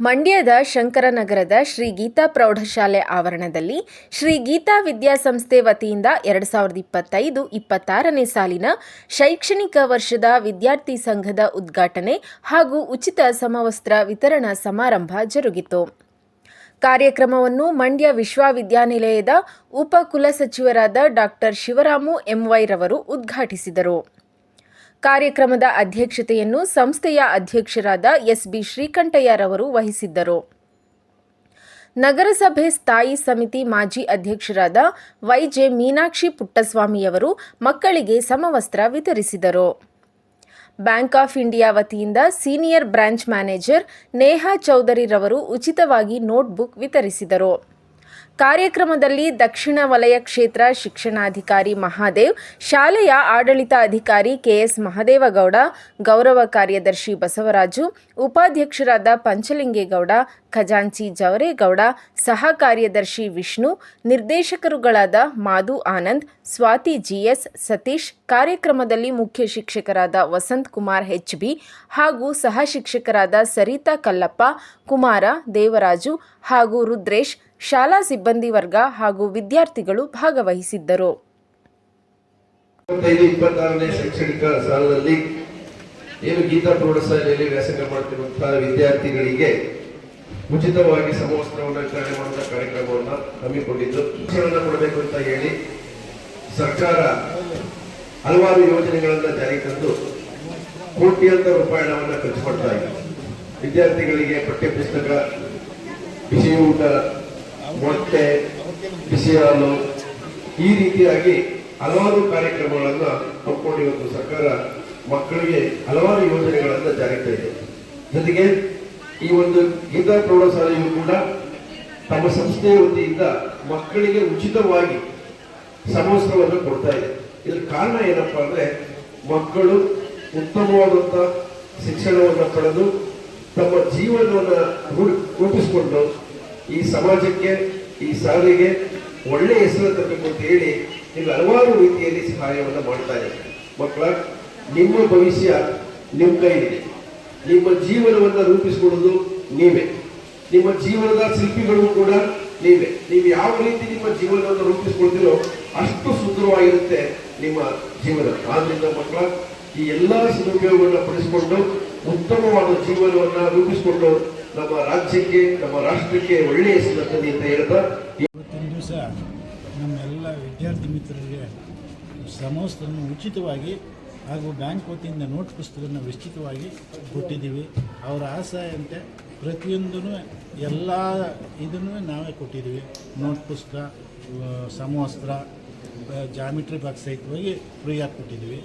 ಮಂಡ್ಯದ ಶಂಕರನಗರದ ಶ್ರೀ ಗೀತಾ ಪ್ರೌಢಶಾಲೆ ಆವರಣದಲ್ಲಿ ಶ್ರೀ ಗೀತಾ ವಿದ್ಯಾಸಂಸ್ಥೆ ವತಿಯಿಂದ ಎರಡು ಸಾವಿರದ ಇಪ್ಪತ್ತೈದು ಇಪ್ಪತ್ತಾರನೇ ಸಾಲಿನ ಶೈಕ್ಷಣಿಕ ವರ್ಷದ ವಿದ್ಯಾರ್ಥಿ ಸಂಘದ ಉದ್ಘಾಟನೆ ಹಾಗೂ ಉಚಿತ ಸಮವಸ್ತ್ರ ವಿತರಣಾ ಸಮಾರಂಭ ಜರುಗಿತು. ಕಾರ್ಯಕ್ರಮವನ್ನು ಮಂಡ್ಯ ವಿಶ್ವವಿದ್ಯಾನಿಲಯದ ಉಪ ಕುಲಸಚಿವರಾದ ಡಾಕ್ಟರ್ ಶಿವರಾಮು ಎಂವೈರವರು ಉದ್ಘಾಟಿಸಿದರು. ಕಾರ್ಯಕ್ರಮದ ಅಧ್ಯಕ್ಷತೆಯನ್ನು ಸಂಸ್ಥೆಯ ಅಧ್ಯಕ್ಷರಾದ ಎಸ್ಬಿ ಶ್ರೀಕಂಠಯ್ಯರವರು ವಹಿಸಿದ್ದರು. ನಗರಸಭೆ ಸ್ಥಾಯಿ ಸಮಿತಿ ಮಾಜಿ ಅಧ್ಯಕ್ಷರಾದ ವೈಜೆ ಮೀನಾಕ್ಷಿ ಪುಟ್ಟಸ್ವಾಮಿಯವರು ಮಕ್ಕಳಿಗೆ ಸಮವಸ್ತ್ರ ವಿತರಿಸಿದರು. ಬ್ಯಾಂಕ್ ಆಫ್ ಇಂಡಿಯಾ ವತಿಯಿಂದ ಸೀನಿಯರ್ ಬ್ರಾಂಚ್ ಮ್ಯಾನೇಜರ್ ನೇಹಾ ಚೌಧರಿರವರು ಉಚಿತವಾಗಿ ನೋಟ್ಬುಕ್ ವಿತರಿಸಿದರು. ಕಾರ್ಯಕ್ರಮದಲ್ಲಿ ದಕ್ಷಿಣ ವಲಯ ಕ್ಷೇತ್ರ ಶಿಕ್ಷಣಾಧಿಕಾರಿ ಮಹಾದೇವ್, ಶಾಲೆಯ ಆಡಳಿತ ಅಧಿಕಾರಿ ಕೆಎಸ್ ಮಹದೇವಗೌಡ, ಗೌರವ ಕಾರ್ಯದರ್ಶಿ ಬಸವರಾಜು, ಉಪಾಧ್ಯಕ್ಷರಾದ ಪಂಚಲಿಂಗೇಗೌಡ, ಖಜಾಂಚಿ ಜವರೇಗೌಡ, ಸಹ ಕಾರ್ಯದರ್ಶಿ ವಿಷ್ಣು, ನಿರ್ದೇಶಕರುಗಳಾದ ಮಾಧು ಆನಂದ್, ಸ್ವಾತಿ ಜಿಎಸ್ ಸತೀಶ್, ಕಾರ್ಯಕ್ರಮದಲ್ಲಿ ಮುಖ್ಯ ಶಿಕ್ಷಕರಾದ ವಸಂತ್ ಕುಮಾರ್ ಎಚ್ ಬಿ ಹಾಗೂ ಸಹ ಶಿಕ್ಷಕರಾದ ಸರಿತಾ ಕಲ್ಲಪ್ಪ, ಕುಮಾರ ದೇವರಾಜು ಹಾಗೂ ರುದ್ರೇಶ್ ಶಾಲಾ ಸಿಬ್ಬಂದಿ ವರ್ಗ ಹಾಗೂ ವಿದ್ಯಾರ್ಥಿಗಳು ಭಾಗವಹಿಸಿದ್ದರು. ಶೈಕ್ಷಣಿಕ ಸಾಲದಲ್ಲಿ ಏನು ಗೀತಾ ಪ್ರೌಢಶಾಲೆಯಲ್ಲಿ ವ್ಯಾಸಂಗ ಮಾಡುತ್ತಿರುವಂತಹ ವಿದ್ಯಾರ್ಥಿಗಳಿಗೆ ಉಚಿತವಾಗಿ ಸಮವಸ್ತ್ರವನ್ನು ವಿತರಣೆ ಮಾಡುವಂತಹ ಕಾರ್ಯಕ್ರಮವನ್ನು ಹಮ್ಮಿಕೊಂಡಿದ್ದು. ಶಿಕ್ಷಣವನ್ನು ಕೊಡಬೇಕು ಅಂತ ಹೇಳಿ ಸರ್ಕಾರ ಹಲವಾರು ಯೋಜನೆಗಳನ್ನು ಜಾರಿಗೆ ತಂದು ಕೋಟ್ಯಾಂತರ ರೂಪಾಯಿ ಹಣವನ್ನು ಖರ್ಚು ಮಾಡ್ತಾ ಇದೆ. ವಿದ್ಯಾರ್ಥಿಗಳಿಗೆ ಪಠ್ಯ ಪುಸ್ತಕ ಮೊಟ್ಟೆ ಬಿಸಿ ಹಾಲು ಈ ರೀತಿಯಾಗಿ ಹಲವಾರು ಕಾರ್ಯಕ್ರಮಗಳನ್ನು ಹಮ್ಮಿಕೊಂಡು ಇವತ್ತು ಸರ್ಕಾರ ಮಕ್ಕಳಿಗೆ ಹಲವಾರು ಯೋಜನೆಗಳನ್ನು ಜಾರಿಗೆ ತಂದಿದೆ ಜೊತೆಗೆ ಈ ಒಂದು ಗೀತಾ ಪ್ರೌಢಶಾಲೆಯು ಕೂಡ ತಮ್ಮ ಸಂಸ್ಥೆಯ ವತಿಯಿಂದ ಮಕ್ಕಳಿಗೆ ಉಚಿತವಾಗಿ ಸಮವಸ್ತ್ರವನ್ನು ಕೊಡ್ತಾ ಇದೆ. ಇದರ ಕಾರಣ ಏನಪ್ಪ ಅಂದ್ರೆ ಮಕ್ಕಳು ಉತ್ತಮವಾದಂಥ ಶಿಕ್ಷಣವನ್ನು ಪಡೆದು ತಮ್ಮ ಜೀವನವನ್ನು ರೂಪಿಸಿಕೊಂಡು ಈ ಸಮಾಜಕ್ಕೆ, ಈ ಸಾರಿಗೆ ಒಳ್ಳೆ ಹೆಸರು ತರಬೇಕು ಅಂತ ಹೇಳಿ ನಿಮ್ಗೆ ಹಲವಾರು ರೀತಿಯಲ್ಲಿ ಸಹಾಯವನ್ನು ಮಾಡ್ತಾ ಇದೆ ಮಕ್ಕಳ, ನಿಮ್ಮ ಭವಿಷ್ಯ ನಿಮ್ಮ ಕೈಲಿದೆ ನಿಮ್ಮ ಜೀವನವನ್ನು ರೂಪಿಸಿಕೊಳ್ಳೋದು ನೀವೇ. ನಿಮ್ಮ ಜೀವನದ ಶಿಲ್ಪಿಗಳು ಕೂಡ ನೀವೇ. ನೀವು ಯಾವ ರೀತಿ ನಿಮ್ಮ ಜೀವನವನ್ನು ರೂಪಿಸಿಕೊಳ್ತೀರೋ ಅಷ್ಟು ಸುಂದರವಾಗಿರುತ್ತೆ ನಿಮ್ಮ ಜೀವನ. ಆದ್ರಿಂದ ಮಕ್ಕಳ, ಈ ಎಲ್ಲ ಸದುಪಯೋಗವನ್ನು ಪಡಿಸಿಕೊಂಡು ಉತ್ತಮವಾದ ಜೀವನವನ್ನು ರೂಪಿಸಿಕೊಂಡು ನಮ್ಮ ರಾಜ್ಯಕ್ಕೆ, ನಮ್ಮ ರಾಷ್ಟ್ರಕ್ಕೆ ಒಳ್ಳೆಯ ತನ್ನಿ ಅಂತ ಹೇಳ್ತಾ ಇವತ್ತಿನ ದಿವಸ ನಮ್ಮೆಲ್ಲ ವಿದ್ಯಾರ್ಥಿ ಮಿತ್ರರಿಗೆ ಸಮವಸ್ತ್ರವನ್ನು ಉಚಿತವಾಗಿ ಹಾಗೂ ಬ್ಯಾಂಕ್ ವತಿಯಿಂದ ನೋಟ್ ಪುಸ್ತಕವನ್ನು ವಿಸ್ತೃತವಾಗಿ ಕೊಟ್ಟಿದ್ದೀವಿ. ಅವರ ಆಸೆಯಂತೆ ಪ್ರತಿಯೊಂದೂ ಎಲ್ಲ ಇದನ್ನು ನಾವೇ ಕೊಟ್ಟಿದ್ದೀವಿ. ನೋಟ್ ಪುಸ್ತಕ ಸಮವಸ್ತ್ರ ಜಾಮಿಟ್ರಿ ಬಾಕ್ಸ್ ಸಹಿತವಾಗಿ ಫ್ರೀಯಾಗಿ ಕೊಟ್ಟಿದ್ದೀವಿ.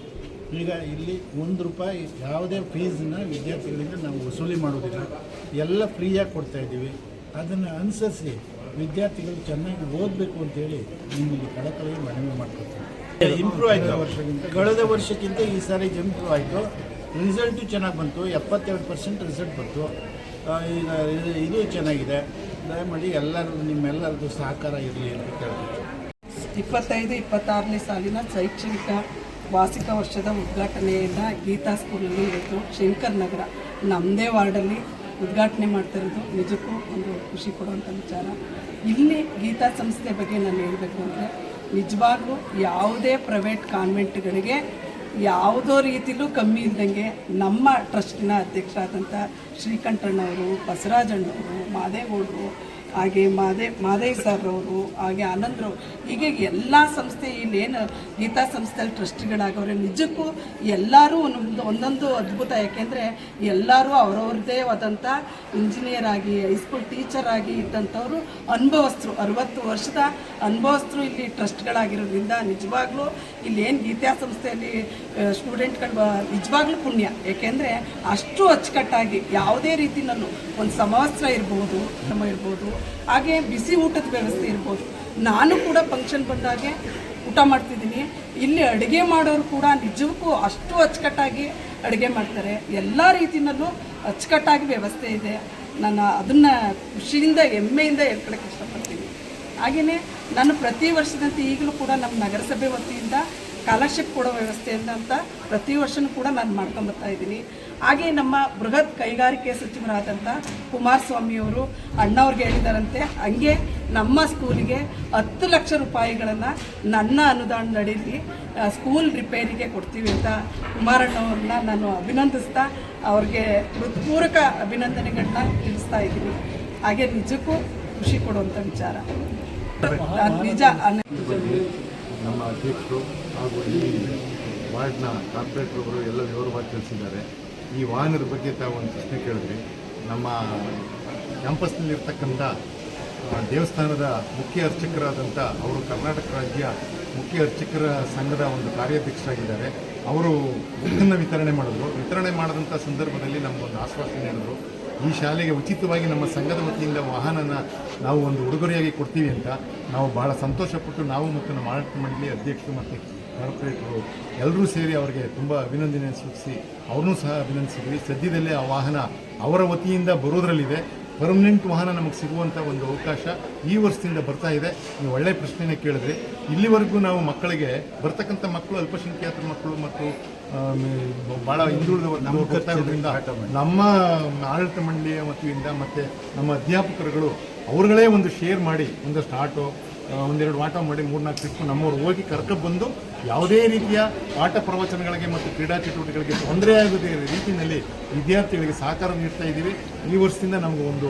ಈಗ ಇಲ್ಲಿ ಒಂದು ರೂಪಾಯಿ ಯಾವುದೇ ಫೀಸನ್ನ ವಿದ್ಯಾರ್ಥಿಗಳಿಂದ ನಾವು ವಸೂಲಿ ಮಾಡೋದಿಲ್ಲ ಎಲ್ಲ ಫ್ರೀಯಾಗಿ ಕೊಡ್ತಾ ಇದ್ದೀವಿ. ಅದನ್ನು ಅನುಸರಿಸಿ ವಿದ್ಯಾರ್ಥಿಗಳು ಚೆನ್ನಾಗಿ ಓದಬೇಕು ಅಂತೇಳಿ ನಿಮ್ಮಲ್ಲಿ ಕಳಕಳಿ ಮನವಿ ಮಾಡ್ಕೊಳ್ತೀವಿ ಇಂಪ್ರೂವ್ ಆಯಿತು. ವರ್ಷಕ್ಕಿಂತ ಕಳೆದ ವರ್ಷಕ್ಕಿಂತ ಈ ಸಾರಿ ಇಂಪ್ರೂವ್ ಆಯಿತು. ರಿಸಲ್ಟು ಚೆನ್ನಾಗಿ ಬಂತು. ಎಪ್ಪತ್ತೆರಡು ಪರ್ಸೆಂಟ್ ರಿಸಲ್ಟ್ ಬಂತು. ಈಗ ಇದು- ಇದು ಚೆನ್ನಾಗಿದೆ. ದಯಮಾಡಿ ಎಲ್ಲರೂ ನಿಮ್ಮೆಲ್ಲರದ್ದು ಸಹಕಾರ ಇರಲಿ ಅಂತ ಕೇಳ್ತೀನಿ. ಇಪ್ಪತ್ತೈದು ಇಪ್ಪತ್ತಾರನೇ ಸಾಲಿನ ಶೈಕ್ಷಣಿಕ ವಾರ್ಷಿಕ ವರ್ಷದ ಉದ್ಘಾಟನೆಯಿಂದ ಗೀತಾ ಸ್ಕೂಲಲ್ಲಿ ಇತ್ತು ಶಂಕರ್ ನಗರ. ನಮ್ಮದೇ ವಾರ್ಡಲ್ಲಿ ಉದ್ಘಾಟನೆ ಮಾಡ್ತಾ ಇರೋದು ನಿಜಕ್ಕೂ ಒಂದು ಖುಷಿ ಕೊಡುವಂಥ ವಿಚಾರ. ಇಲ್ಲಿ ಗೀತಾ ಸಂಸ್ಥೆ ಬಗ್ಗೆ ನಾನು ಹೇಳಬೇಕು ಅಂದರೆ, ನಿಜವಾಗ್ಲೂ ಯಾವುದೇ ಪ್ರೈವೇಟ್ ಕಾನ್ವೆಂಟ್ಗಳಿಗೆ ಯಾವುದೋ ರೀತಿಲೂ ಕಮ್ಮಿ ಇಲ್ದಂಗೆ ನಮ್ಮ ಟ್ರಸ್ಟಿನ ಅಧ್ಯಕ್ಷರಾದಂಥ ಶ್ರೀಕಂಠಣ್ಣವರು, ಬಸವರಾಜಣ್ಣವರು, ಮಾದೇಗೌಡರು ಹಾಗೆ ಮಾದೇ ಮಾದೇ ಸರ್ ಅವರು ಹಾಗೆ ಆನಂದ್ರು ಹೀಗೆ ಎಲ್ಲ ಸಂಸ್ಥೆ ಇಲ್ಲೇನು ಗೀತಾ ಸಂಸ್ಥೆಯಲ್ಲಿ ಟ್ರಸ್ಟ್ಗಳಾಗವ್ರೆ ನಿಜಕ್ಕೂ ಎಲ್ಲರೂ ಒಂದೊಂದು ಒಂದೊಂದು ಅದ್ಭುತ. ಯಾಕೆಂದರೆ ಎಲ್ಲರೂ ಅವರವ್ರದ್ದೇ ಆದಂಥ ಇಂಜಿನಿಯರ್ ಆಗಿ ಹೈಸ್ಕೂಲ್ ಟೀಚರ್ ಆಗಿ ಇದ್ದಂಥವ್ರು ಅನುಭವಸ್ಥರು. ಅರವತ್ತು ವರ್ಷದ ಅನುಭವಸ್ಥರು ಇಲ್ಲಿ ಟ್ರಸ್ಟ್ಗಳಾಗಿರೋದ್ರಿಂದ ನಿಜವಾಗ್ಲೂ ಇಲ್ಲೇನು ಗೀತಾ ಸಂಸ್ಥೆಯಲ್ಲಿ ಸ್ಟೂಡೆಂಟ್ಗಳು ನಿಜವಾಗ್ಲೂ ಪುಣ್ಯ. ಏಕೆಂದರೆ ಅಷ್ಟು ಅಚ್ಚುಕಟ್ಟಾಗಿ ಯಾವುದೇ ರೀತಿನಲ್ಲೂ ಒಂದು ಸಮವಸ್ತ್ರ ಇರ್ಬೋದು ಕ್ರಮ ಇರ್ಬೋದು ಹಾಗೆ ಬಿಸಿ ಊಟದ ವ್ಯವಸ್ಥೆ ಇರ್ಬೋದು. ನಾನು ಕೂಡ ಫಂಕ್ಷನ್ ಬಂದಾಗೆ ಊಟ ಮಾಡ್ತಿದ್ದೀನಿ. ಇಲ್ಲಿ ಅಡುಗೆ ಮಾಡೋರು ಕೂಡ ನಿಜಕ್ಕೂ ಅಷ್ಟು ಅಚ್ಚುಕಟ್ಟಾಗಿ ಅಡುಗೆ ಮಾಡ್ತಾರೆ. ಎಲ್ಲ ರೀತಿಯಲ್ಲೂ ಅಚ್ಚುಕಟ್ಟಾಗಿ ವ್ಯವಸ್ಥೆ ಇದೆ. ನಾನು ಅದನ್ನು ಖುಷಿಯಿಂದ, ಹೆಮ್ಮೆಯಿಂದ ಹೇಳ್ಕೊಳಕ್ಕೆ ಇಷ್ಟಪಡ್ತೀನಿ ಹಾಗೆಯೇ ನಾನು ಪ್ರತಿ ವರ್ಷದಂತೆ ಈಗಲೂ ಕೂಡ ನಮ್ಮ ನಗರಸಭೆ ವತಿಯಿಂದ ಸ್ಕಾಲರ್ಶಿಪ್ ಕೊಡೋ ವ್ಯವಸ್ಥೆಯಿಂದ ಅಂತ ಪ್ರತಿ ವರ್ಷನೂ ಕೂಡ ನಾನು ಮಾಡ್ಕೊಂಬರ್ತಾ ಇದ್ದೀನಿ. ಹಾಗೆ ನಮ್ಮ ಬೃಹತ್ ಕೈಗಾರಿಕೆ ಸಚಿವರಾದಂಥ ಕುಮಾರಸ್ವಾಮಿಯವರು ಅಣ್ಣವ್ರಿಗೆ ಹೇಳಿದಾರಂತೆ, ಹಂಗೆ ನಮ್ಮ ಸ್ಕೂಲಿಗೆ ಹತ್ತು ಲಕ್ಷ ರೂಪಾಯಿಗಳನ್ನು ನನ್ನ ಅನುದಾನದಡಿಯಲ್ಲಿ ಸ್ಕೂಲ್ ರಿಪೇರಿಗೆ ಕೊಡ್ತೀವಿ ಅಂತ ಕುಮಾರಣ್ಣವ್ರನ್ನ ನಾನು ಅಭಿನಂದಿಸ್ತಾ ಅವ್ರಿಗೆ ಹೃತ್ಪೂರ್ವಕ ಅಭಿನಂದನೆಗಳನ್ನ ತಿಳಿಸ್ತಾ ಇದ್ದೀನಿ. ಹಾಗೆ ನಿಜಕ್ಕೂ ಖುಷಿ ಕೊಡುವಂಥ ವಿಚಾರ. ನಿಜ ನಮ್ಮ ಹಾಗೂ ಈ ವಾರ್ಡ್ನ ಎಲ್ಲ ವಿವರವಾಗಿ ತಿಳಿಸಿದ್ದಾರೆ. ಈ ವಾಹನದ ಬಗ್ಗೆ ತಾವು ಒಂದು ಪ್ರಶ್ನೆ ಕೇಳಿದ್ವಿ ನಮ್ಮ ಕ್ಯಾಂಪಸ್ನಲ್ಲಿರ್ತಕ್ಕಂಥ ದೇವಸ್ಥಾನದ ಮುಖ್ಯ ಅರ್ಚಕರಾದಂಥ ಅವರು ಕರ್ನಾಟಕ ರಾಜ್ಯ ಮುಖ್ಯ ಅರ್ಚಕರ ಸಂಘದ ಒಂದು ಕಾರ್ಯಾಧ್ಯಕ್ಷರಾಗಿದ್ದಾರೆ. ಅವರು ಬುಕ್ಕನ್ನು ವಿತರಣೆ ಮಾಡಿದ್ರು. ವಿತರಣೆ ಮಾಡಿದಂಥ ಸಂದರ್ಭದಲ್ಲಿ ನಮಗೊಂದು ಆಶ್ವಾಸನೆ ನೀಡಿದ್ರು. ಈ ಶಾಲೆಗೆ ಉಚಿತವಾಗಿ ನಮ್ಮ ಸಂಘದ ವತಿಯಿಂದ ವಾಹನನ ನಾವು ಒಂದು ಉಡುಗೊರೆಯಾಗಿ ಕೊಡ್ತೀವಿ ಅಂತ ನಾವು ಭಾಳ ಸಂತೋಷಪಟ್ಟು ನಾವು ಮತ್ತು ನಮ್ಮ ಆಡಳಿತ ಮಂಡಳಿ ಅಧ್ಯಕ್ಷರು ಮತ್ತು ಕಾರ್ಪೊರೇಟರು ಎಲ್ಲರೂ ಸೇರಿ ಅವರಿಗೆ ತುಂಬ ಅಭಿನಂದನೆ ಸೂಚಿಸಿ ಅವ್ರನ್ನೂ ಸಹ ಅಭಿನಂದಿಸಿದ್ವಿ. ಸದ್ಯದಲ್ಲೇ ಆ ವಾಹನ ಅವರ ವತಿಯಿಂದ ಬರೋದ್ರಲ್ಲಿದೆ. ಪರ್ಮನೆಂಟ್ ವಾಹನ ನಮಗೆ ಸಿಗುವಂಥ ಒಂದು ಅವಕಾಶ ಈ ವರ್ಷದಿಂದ ಬರ್ತಾ ಇದೆ. ನೀವು ಒಳ್ಳೆ ಪ್ರಶ್ನೆನೇ ಕೇಳಿದ್ರಿ. ಇಲ್ಲಿವರೆಗೂ ನಾವು ಮಕ್ಕಳಿಗೆ ಬರ್ತಕ್ಕಂಥ ಮಕ್ಕಳು ಅಲ್ಪಸಂಖ್ಯಾತರ ಮಕ್ಕಳು ಮತ್ತು ಭಾಳ ಹಿಂದುಳಿದ ನಮ್ಮ ಆಡಳಿತ ಮಂಡಳಿಯ ವತಿಯಿಂದ ಮತ್ತು ನಮ್ಮ ಅಧ್ಯಾಪಕರುಗಳು ಅವರುಗಳೇ ಒಂದು ಶೇರ್ ಮಾಡಿ ಒಂದಷ್ಟು ಆಟೋ ಒಂದೆರಡು ಆಟೋ ಮಾಡಿ ಮೂರ್ನಾಲ್ಕು ಟ್ರಿಪ್ ನಮ್ಮವ್ರು ಹೋಗಿ ಕರ್ಕೊಬಂದು ಯಾವುದೇ ರೀತಿಯ ಪಾಠ ಪ್ರವಚನಗಳಿಗೆ ಮತ್ತು ಕ್ರೀಡಾ ಚಟುವಟಿಕೆಗಳಿಗೆ ತೊಂದರೆಯಾಗದೇ ರೀತಿಯಲ್ಲಿ ವಿದ್ಯಾರ್ಥಿಗಳಿಗೆ ಸಹಕಾರ ನೀಡ್ತಾ ಇದ್ದೀವಿ. ಈ ವರ್ಷದಿಂದ ನಮಗೆ ಒಂದು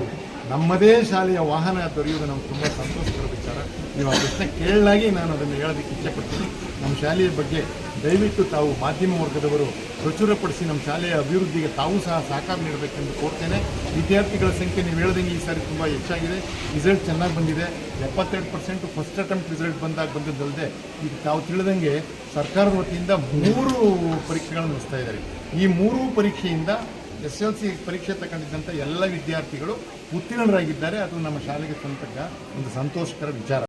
ನಮ್ಮದೇ ಶಾಲೆಯ ವಾಹನ ದೊರೆಯುವುದು ನಮ್ಗೆ ತುಂಬ ಸಂತೋಷಕರ ವಿಚಾರ. ನೀವು ಆ ಪ್ರಶ್ನೆ ಕೇಳಲಾಗಿ ನಾನು ಅದನ್ನು ಹೇಳೋದಕ್ಕೆ ಇಚ್ಛೆಪಡ್ತೀನಿ ನಮ್ಮ ಶಾಲೆಯ ಬಗ್ಗೆ ದಯವಿಟ್ಟು ತಾವು ಮಾಧ್ಯಮ ವರ್ಗದವರು ಪ್ರಚುರಪಡಿಸಿ ನಮ್ಮ ಶಾಲೆಯ ಅಭಿವೃದ್ಧಿಗೆ ತಾವು ಸಹ ಸಹಕಾರ ನೀಡಬೇಕೆಂದು ಕೋರ್ತೇನೆ. ವಿದ್ಯಾರ್ಥಿಗಳ ಸಂಖ್ಯೆ ನೀವು ಹೇಳ್ದಂಗೆ ಈ ಸಾರಿ ತುಂಬ ಹೆಚ್ಚಾಗಿದೆ. ರಿಸಲ್ಟ್ ಚೆನ್ನಾಗಿ ಬಂದಿದೆ. ಎಪ್ಪತ್ತೆರಡು ಪರ್ಸೆಂಟು ಫಸ್ಟ್ ಅಟೆಂಪ್ಟ್ ರಿಸಲ್ಟ್ ಬಂದಾಗ ಬಂದಿದ್ದಲ್ಲದೆ, ಈಗ ತಾವು ತಿಳಿದಂಗೆ ಸರ್ಕಾರದ ವತಿಯಿಂದ ಮೂರು ಪರೀಕ್ಷೆಗಳನ್ನು ನಡೆಸ್ತಾ ಇದ್ದಾರೆ. ಈ ಮೂರು ಪರೀಕ್ಷೆಯಿಂದ ಎಸ್ ಎಲ್ ಸಿ ಪರೀಕ್ಷೆ ತಗೊಂಡಿದ್ದಂಥ ಎಲ್ಲ ವಿದ್ಯಾರ್ಥಿಗಳು ಉತ್ತೀರ್ಣರಾಗಿದ್ದಾರೆ. ಅದು ನಮ್ಮ ಶಾಲೆಗೆ ತಂತಕ್ಕ ಒಂದು ಸಂತೋಷಕರ ವಿಚಾರ.